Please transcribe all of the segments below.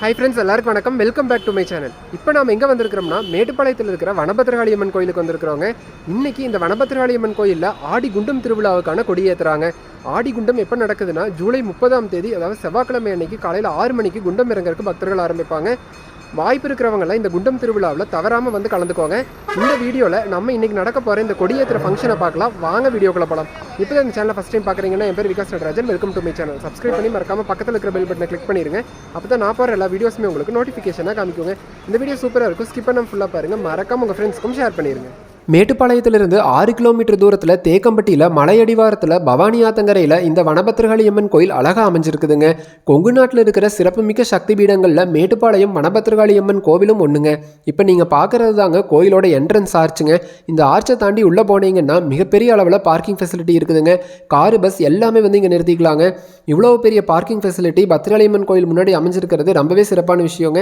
High friends எல்லாருக்கும் வணக்கம். Welcome back to my channel இப்போ நாம் எங்கே வந்திருக்கிறோம்னா மேட்டுப்பாளையத்தில் இருக்கிற வனபத்திரகாளியம்மன் கோயிலுக்கு வந்திருக்கிறவங்க இன்னைக்கு இந்த வனபத்திரகாளியம்மன் கோயிலில் ஆடி குண்டம் திருவிழாவுக்கான கொடியேற்றுறாங்க ஆடி குண்டம் எப்போ நடக்குதுன்னா ஜூலை முப்பதாம் தேதி அதாவது செவ்வாய்க்கிழமை அன்னைக்கு காலையில் ஆறு மணிக்கு குண்டம் இறங்கறதுக்கு பக்தர்கள் ஆரம்பிப்பாங்க. வாய்ப்பு இருக்கிறவங்களாம் இந்த குண்டம் திருவிழாவில் தவறாமல் வந்து கலந்துக்கோங்க. இந்த வீடியோவில் நம்ம இன்னைக்கு நடக்க போகிற இந்த கொடியேற்றுற ஃபங்க்ஷனை பார்க்கலாம். வாங்க வீடியோக்குள்ள போகலாம் இப்போ இந்த சேனலை ஃபஸ்ட் டைம் பார்க்குறீங்கன்னா என் பேர் Vikas Natarajan. Welcome to my channel subscribe பண்ணி மறக்காமல் பக்கத்தில் இருக்கிற பெல் பட்டனை கிளிக் பண்ணிடுங்க அப்போ தான் நான் போகிற எல்லா வீடியோஸுமே உங்களுக்கு நோட்டிஃபிகேஷனாக காமிக்குங்க. இந்த வீடியோ சூப்பராக இருக்கும். ஸ்கிப் பண்ண ஃபுல்லாக பாருங்கள் மறக்காம உங்கள் ஃப்ரெண்ட்ஸ்க்கும் ஷேர் பண்ணிடுங்க மேட்டுப்பாளையத்திலிருந்து ஆறு கிலோமீட்டர் தூரத்தில் தேக்கம்பட்டியில் மலையடிவாரத்தில் பவானி ஆத்தங்கரையில் இந்த வனபத்திரகாளியம்மன் கோயில் அழகாக அமைஞ்சிருக்குதுங்க. கொங்கு நாட்டில் இருக்கிற சிறப்புமிக்க சக்தி பீடங்களில் மேட்டுப்பாளையம் வனபத்திரகாளி அம்மன் கோவிலும் ஒன்றுங்க இப்போ நீங்கள் பார்க்குறது தாங்க கோயிலோட என்ட்ரன்ஸ் ஆர்ச்சுங்க இந்த ஆர்ச்சை தாண்டி உள்ளே போனீங்கன்னா மிகப்பெரிய அளவில் பார்க்கிங் ஃபெசிலிட்டி இருக்குதுங்க. காரு பஸ் எல்லாமே வந்து இங்கே நிறுத்திக்கலாங்க. இவ்வளோ பெரிய பார்க்கிங் ஃபெசிலிட்டி பத்திரகாளியம்மன் கோயில் முன்னாடி அமைஞ்சிருக்கிறது ரொம்பவே சிறப்பான விஷயங்க.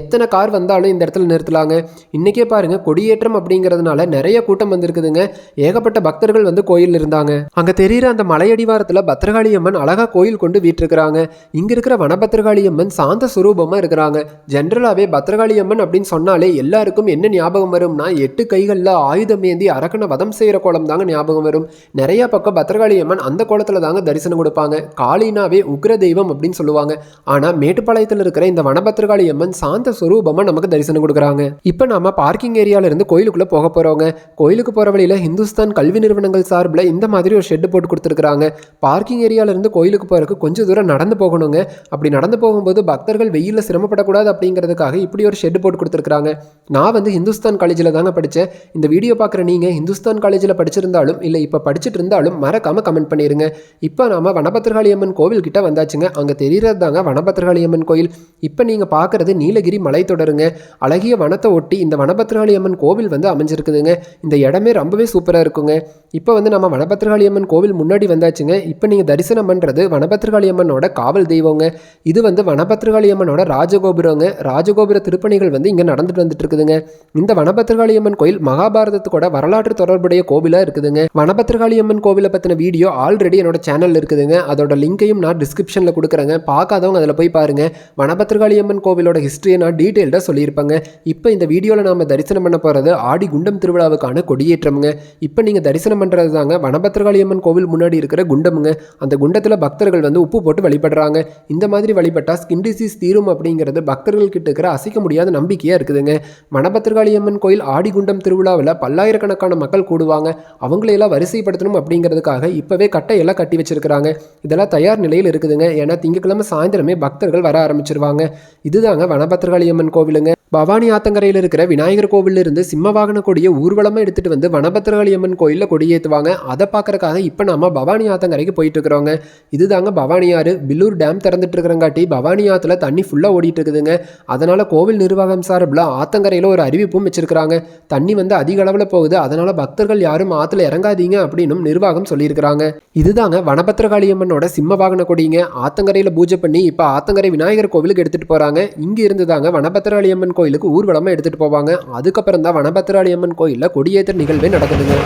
எத்தனை கார் வந்தாலும் இந்த இடத்துல நிறுத்தலாங்க. இன்றைக்கே பாருங்கள் கொடியேற்றம் அப்படிங்கிறதுனால நிறைய நிறைய கூட்டம் வந்திருக்குதுங்க. ஏகப்பட்ட பக்தர்கள் வந்து கோயில் இருந்தாங்க. அங்கே தெரியிற அந்த மலையடிவாரத்தில் பத்திரகாளி அம்மன் அழகாக கோயில் கொண்டு வீட்டிருக்கிறாங்க இங்கே இருக்கிற வனபத்திரகாளி அம்மன் சாந்த சுரூபமா இருக்கிறாங்க. ஜென்ரலாகவே பத்திரகாளி அம்மன் அப்படின்னு சொன்னாலே எல்லாருக்கும் என்ன ஞாபகம் வரும்னா எட்டு கைகளில் ஆயுதம் ஏந்தி அரக்கனை வதம் செய்கிற கோலம் தாங்க ஞாபகம் வரும். நிறைய பக்கம் பத்திரகாளி அம்மன் அந்த கோலத்தில் தாங்க தரிசனம் கொடுப்பாங்க. காளினாவே உக்ர தெய்வம் அப்படின்னு சொல்லுவாங்க. ஆனால் மேட்டுப்பாளையத்தில் இருக்கிற இந்த வனபத்திரகாளி அம்மன் சாந்த சுரூபமாக நமக்கு தரிசனம் கொடுக்குறாங்க. இப்போ நாம பார்க்கிங் ஏரியால இருந்து கோயிலுக்குள்ளே போக போகிறோங்க கோயிலுக்கு போகிற வழியில் ஹிந்துஸ்தான் கல்வி நிறுவனங்கள் சார்பில் இந்த மாதிரி ஒரு ஷெட்டு போட்டு கொடுத்துருக்குறாங்க. பார்க்கிங் ஏரியால இருந்து கோயிலுக்கு போகிறதுக்கு கொஞ்சம் தூரம் நடந்து போகணுங்க. அப்படி நடந்து போகும்போது பக்தர்கள் வெயிலில் சிரமப்படக்கூடாது அப்படிங்கிறதுக்காக இப்படி ஒரு ஷெட்டு போட்டு கொடுத்துருக்குறாங்க. நான் வந்து ஹிந்துஸ்தான் காலேஜில் தாங்க படித்தேன் இந்த வீடியோ பார்க்குற நீங்கள் ஹிந்துஸ்தான் காலேஜில் படிச்சிருந்தாலும் இல்லை இப்போ படிச்சுட்டு இருந்தாலும் மறக்காமல் கமெண்ட் பண்ணிடுங்க இப்போ நாம் வனபத்திரகாளி அம்மன் கோவில் கிட்ட வந்தாச்சுங்க. அங்கே தெரிகிறது தாங்க வனபத்திரகாளி அம்மன் கோயில். இப்போ நீங்கள் பார்க்குறது நீலகிரி மலைத்தொடருங்க அழகிய வனத்தை ஒட்டி இந்த வனபத்திரகாளி அம்மன் கோவில் வந்து அமைஞ்சிருக்குதுங்க. இந்த இடமே ரொம்பவே சூப்பராக இருக்குங்க. இப்போ வந்து நம்ம வனபத்திரகாளியம்மன் கோவில் முன்னாடி வந்தாச்சுங்க. இப்போ நீங்கள் தரிசனம் பண்ணுறது வனபத்திரகாளியம்மனோட காவல் தெய்வங்க. இது வந்து வனபத்திரகாளியம்மனோட ராஜகோபுரங்க. ராஜகோபுர திருப்பணிகள் வந்து இங்கே நடந்துட்டு வந்துட்டு இருக்குதுங்க இந்த வனபத்திரகாளியம்மன் கோயில் மகாபாரதத்துக்கூட வரலாற்று தொடர்புடைய கோவிலாக இருக்குதுங்க. வனபத்திரகாளியம்மன் கோவிலை பற்றின வீடியோ ஆல்ரெடி என்னோட சேனலில் இருக்குதுங்க. அதோட லிங்கையும் நான் டிஸ்கிரிப்ஷனில் கொடுக்குறேங்க. பார்க்காதவங்க அதில் போய் பாருங்க. வனபத்திரகாளியம்மன் கோவிலோட ஹிஸ்ட்ரியை நான் டீட்டெயில்டாக சொல்லியிருப்பேங்க. இப்போ இந்த வீடியோவில் நாம தரிசனம் பண்ண போகிறது ஆடி குண்டம் திருவிழாவுக்கான கொடியேற்றமுங்க. இப்போ நீங்கள் தரிசனம் பண்ணுறது தாங்க. வனபத்திரகாளி அம்மன் கோவில் முன்னாடி இருக்கிற குண்டமுங்க. அந்த குண்டத்தில் பக்தர்கள் வந்து உப்பு போட்டு வழிபடுறாங்க. இந்த மாதிரி வழிபட்டால் ஸ்கின் டிசீஸ் தீரும் அப்படிங்கிறது பக்தர்கள் கிட்ட இருக்கிற அசைக்க முடியாத நம்பிக்கையாக இருக்குதுங்க. வனபத்திரகாளி அம்மன் கோயில் ஆடிகுண்டம் திருவிழாவில் பல்லாயிரக்கணக்கான மக்கள் கூடுவாங்க. அவங்களையெல்லாம் வரிசைப்படுத்தணும் அப்படிங்கிறதுக்காக இப்போவே கட்டையெல்லாம் கட்டி வச்சிருக்கிறாங்க. இதெல்லாம் தயார் நிலையில் இருக்குதுங்க. ஏன்னா திங்கக்கிழமை சாயந்தரமே பக்தர்கள் வர ஆரம்பிச்சிருவாங்க. இதுதாங்க வனபத்திரகாளி அம்மன் கோவிலுங்க. பவானி ஆத்தங்கரையில் இருக்கிற விநாயகர் கோவிலிருந்து சிம்ம வாகன கொடியை ஊர் ஊர்வலமாக எடுத்துகிட்டு வந்து வனபத்திரகாளி அம்மன் கோயிலில் கொடியேற்றுவாங்க அதை பார்க்கறக்காக இப்போ நம்ம பவானி ஆத்தங்கரைக்கு போயிட்டு இருக்கிறோங்க இதுதாங்க பவானி ஆறு. பில்லூர் டேம் திறந்துட்டு இருக்கிறங்காட்டி பவானி ஆற்றுல தண்ணி ஃபுல்லாக ஓடிட்டு இருக்குதுங்க அதனால் கோவில் நிர்வாகம் சார்பில் ஆத்தங்கரையில் ஒரு அறிவிப்பும் வச்சிருக்கிறாங்க. தண்ணி வந்து அதிக அளவில் போகுது. அதனால் பக்தர்கள் யாரும் ஆற்றுல இறங்காதீங்க அப்படின்னும் நிர்வாகம் சொல்லியிருக்கிறாங்க. இதுதாங்க வனபத்திரகாளி அம்மனோட சிம்ம வாகன கொடிங்க. ஆத்தங்கரையில் பூஜை பண்ணி இப்போ ஆத்தங்கரை விநாயகர் கோவிலுக்கு எடுத்துகிட்டு போகிறாங்க இங்கே இருந்து தாங்க வனபத்திரகாளி அம்மன் கோயிலுக்கு ஊர்வலமாக எடுத்துகிட்டு போவாங்க. அதுக்கப்புறம் தான் வனபத்திரகாளி அம்மன் கோயிலில் கொடியேற்ற நிகழ்வே நடக்குதுங்க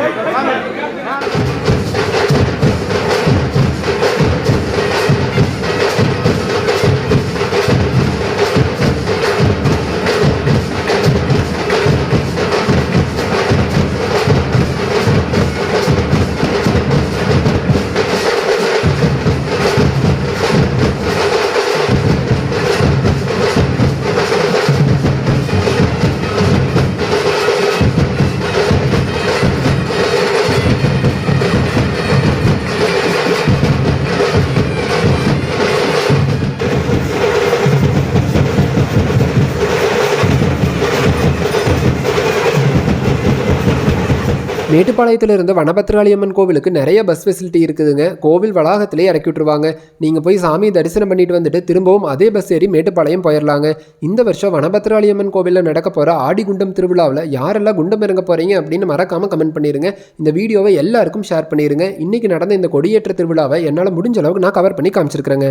மேட்டுப்பாளையத்தில் மேட்டுப்பாளையத்திலிருந்து வனபத்ராளியம்மன் கோவிலுக்கு நிறைய பஸ் ஃபெசிலிட்டி இருக்குதுங்க. கோவில் வளாகத்திலே இறக்கி விட்டுருவாங்க. நீங்கள் போய் சாமியை தரிசனம் பண்ணிட்டு வந்துட்டு திரும்பவும் அதே பஸ் ஏறி மேட்டுப்பாளையம் போயிடலாங்க இந்த வருஷம் வனபத்ராளியம்மன் கோவிலில் நடக்க போகிற ஆடிகுண்டம் திருவிழாவில் யாரெல்லாம் குண்டம் இறங்க போகிறீங்க அப்படின்னு மறக்காமல் கமெண்ட் பண்ணிடுங்க இந்த வீடியோவை எல்லாருக்கும் ஷேர் பண்ணிடுங்க இன்றைக்கி நடந்த இந்த கொடியேற்ற திருவிழாவை என்னால் முடிஞ்ச அளவுக்கு நான் கவர் பண்ணி காமிச்சிருக்கிறேங்க.